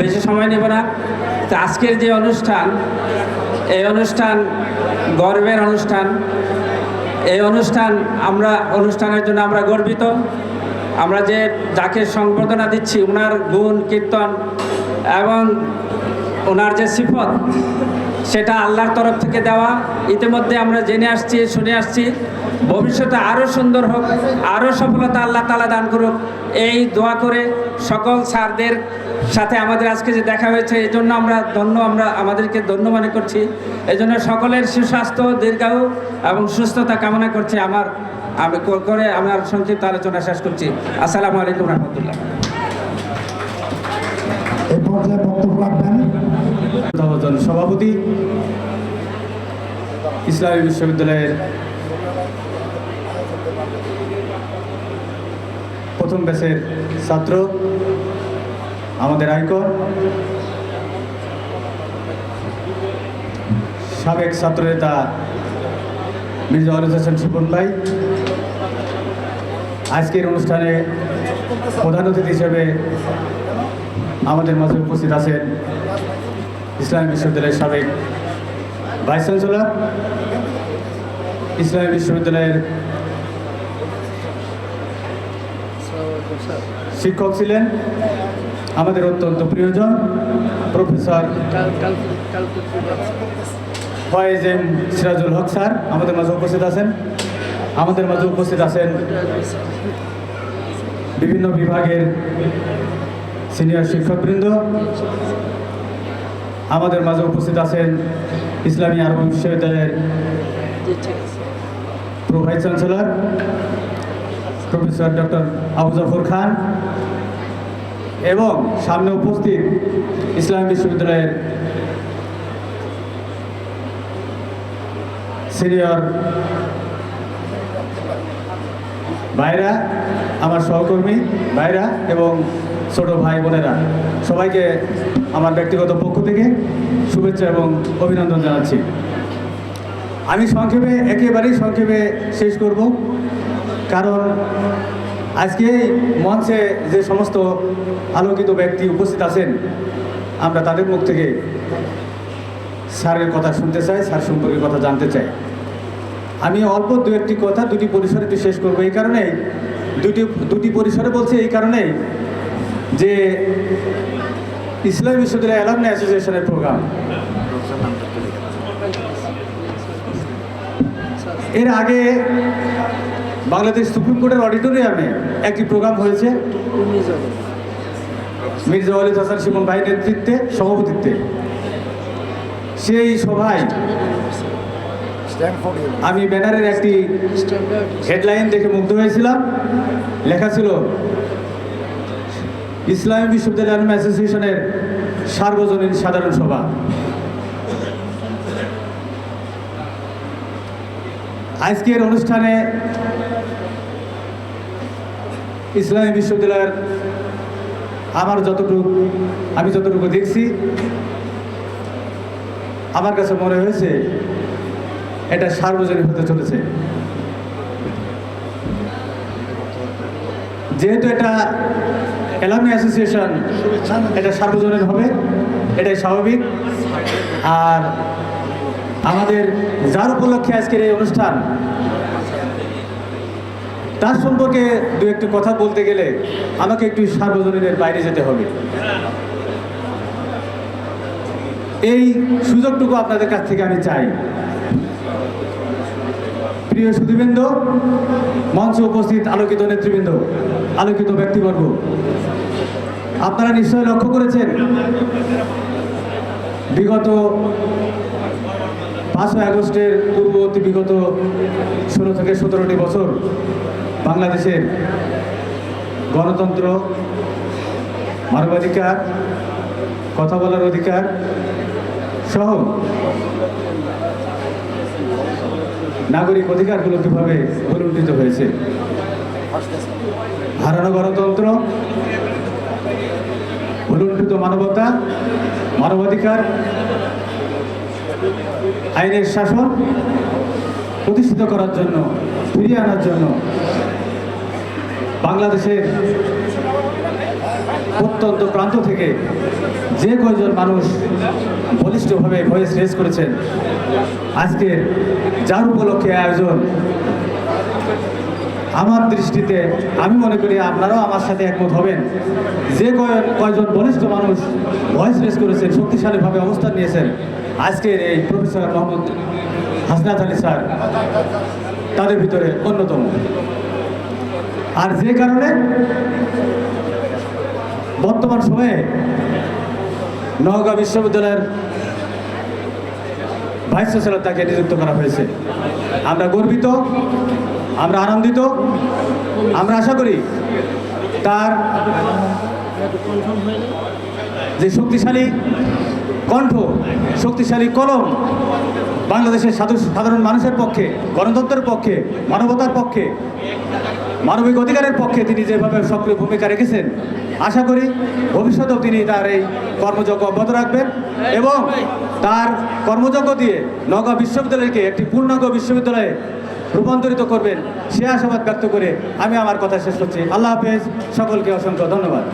বেশি সময় নেব না। তো আজকের যে অনুষ্ঠান, এই অনুষ্ঠান গর্বের অনুষ্ঠান। এই অনুষ্ঠান আমরা, অনুষ্ঠানের জন্য আমরা গর্বিত। আমরা যে যাকে সংবর্ধনা দিচ্ছি ওনার গুণ, কীর্তন এবং ওনার যে সিফত সেটা আল্লাহর তরফ থেকে দেওয়া। ইতিমধ্যে আমরা জেনে আসছি, শুনে আসছি। ভবিষ্যতে আরও সুন্দর হোক আরও সফলতা আল্লাহ তালা দান করুক। এই দোয়া করে সকল স্যারদের সাথে আমাদের আজকে যে দেখা হয়েছে এই জন্য আমরা ধন্য, আমরা আমাদেরকে ধন্য মনে করছি। এই জন্য সকলের সুস্বাস্থ্য, দীর্ঘায়ু এবং সুস্থতা কামনা করছি। আমার, আমি করে আমার সংক্ষিপ্ত আলোচনা শেষ করছি। আসসালামু আলাইকুম রহমতুল্লাহ। বক্তব্য রাখবেন। প্রথমজন সভাপতি, ইসলামী বিশ্ববিদ্যালয়ের প্রথম ব্যাচের ছাত্র, আমাদের আইকন, সাবেক ছাত্রনেতা মির্জা আলু হোসেন শিপন ভাই। আজকের অনুষ্ঠানে প্রধান অতিথি হিসেবে আমাদের মাঝে উপস্থিত আছেন ইসলামী বিশ্ববিদ্যালয়ের সাবেক ভাইস চ্যান্সেলর, ইসলামী বিশ্ববিদ্যালয়ের শিক্ষক ছিলেন আমাদের অত্যন্ত প্রিয়জন, professor Foyez M Sirajul Haque sir আমাদের মাঝে উপস্থিত আছেন। আমাদের মাঝে উপস্থিত আছেন বিভিন্ন বিভাগের সিনিয়র শিক্ষকবৃন্দ আমাদের মাঝে উপস্থিত আছেন ইসলামী আরব বিশ্ববিদ্যালয়ের vice chancellor professor doctor Abu Jafar Khan এবং সামনে উপস্থিত ইসলামী বিশ্ববিদ্যালয়ের সিনিয়র ভাইরা, আমার সহকর্মী ভাইরা এবং ছোট ভাই বোনেরা, সবাইকে আমার ব্যক্তিগত পক্ষ থেকে শুভেচ্ছা এবং অভিনন্দন জানাচ্ছি। আমি সংক্ষেপে, একেবারেই সংক্ষেপে শেষ করব, কারণ আজকে মঞ্চে যে সমস্ত আলোকিত ব্যক্তি উপস্থিত আছেন, আমরা তাদের মুখ থেকে স্যারের কথা শুনতে চাই, স্যার সম্পর্কে কথা জানতে চাই। আমি অল্প দু একটি কথা, দুটি পরিসরে শেষ করব, এই কারণেই, দুটি দুটি পরিসরে বলছি, এই কারণেই যে ইসলামী বিশ্ববিদ্যালয় অ্যালামনি অ্যাসোসিয়েশনের প্রোগ্রাম। এর আগে বাংলাদেশ সুপ্রিম কোর্টের অডিটোরিয়ামে একটি প্রোগ্রাম হয়েছে। মির্জা ওয়ালিদ হাসান শিমন ভাই নেতৃত্বে সভাপতিত্বে। সেই সভায় আমি ব্যানারের একটি হেডলাইন দেখে মুগ্ধ হয়েছিলাম। লেখা ছিল ইসলামী বিশ্ববিদ্যালয় আলম অ্যাসোসিয়েশনের সার্বজনীন সাধারণ সভা। আজকের অনুষ্ঠানে ইসলামী বিশ্ববিদ্যালয়ের আমার যতটুকু, আমি যতটুকু দেখছি, আমার কাছে মনে হয়েছে এটা সার্বজনীন হতে চলেছে। যেহেতু এটা এলামি অ্যাসোসিয়েশন, এটা সার্বজনীন হবে, এটাই স্বাভাবিক। আর আমাদের যার উপলক্ষে আজকের এই অনুষ্ঠান, তার সম্পর্কে দু একটু কথা বলতে গেলে আমাকে একটু সার্বজনীনের বাইরে যেতে হবে। এই সুযোগটুকু আপনাদের কাছ থেকে আমি চাই। প্রিয় সুধীবৃন্দ, মঞ্চে উপস্থিত আলোকিত নেতৃবৃন্দ, আলোকিত ব্যক্তিবর্গ আপনারা নিশ্চয়ই লক্ষ্য করেছেন। বিগত পাঁচই আগস্টের পূর্ববর্তী বিগত ষোলো থেকে সতেরোটি বছর বাংলাদেশের গণতন্ত্র, মানবাধিকার, কথা বলার অধিকার সহ নাগরিক অধিকারগুলো কীভাবে পুনরুদ্ধিত হয়েছে। হারানো গণতন্ত্র পুনরুদ্ধিত মানবতা, মানবাধিকার, আইনের শাসন প্রতিষ্ঠিত করার জন্য, ফিরিয়ে আনার জন্য বাংলাদেশের প্রত্যন্ত প্রান্ত থেকে যে কয়জন মানুষ বলিষ্ঠভাবে ভয়েস রেজ করেছেন আজকে যার উপলক্ষে আয়োজন আমার দৃষ্টিতে আমি মনে করি আপনারাও আমার সাথে একমত হবেন। যে কয়- কয়জন বলিষ্ঠ মানুষ ভয়েস রেস করেছেন, শক্তিশালীভাবে অবস্থান নিয়েছেন, আজকের এই প্রফেসর মোহাম্মদ হাসনাত আলী স্যার, তাদের ভিতরে অন্যতম। আর যে কারণে বর্তমান সময়ে নওগাঁ বিশ্ববিদ্যালয়ের ভাইস চ্যান্সেলর তাকে নিযুক্ত করা হয়েছে। আমরা গর্বিত আমরা আনন্দিত, আমরা আশা করি তার যে শক্তিশালী কণ্ঠ, শক্তিশালী কলম বাংলাদেশের সাধু- সাধারণ মানুষের পক্ষে, গণতন্ত্রের পক্ষে, মানবতার পক্ষে, মানবিক অধিকারের পক্ষে তিনি যেভাবে সক্রিয় ভূমিকা রেখেছেন, আশা করি ভবিষ্যতেও তিনি তার এই কর্মযজ্ঞ অব্যাহত রাখবেন এবং তার কর্মযজ্ঞ দিয়ে নগা বিশ্ববিদ্যালয়কে একটি পূর্ণাঙ্গ বিশ্ববিদ্যালয়ে রূপান্তরিত করবেন। সে আশাবাদ ব্যক্ত করে আমি আমার কথা শেষ করছি। আল্লাহ হাফেজ। সকলকে অসংখ্য ধন্যবাদ।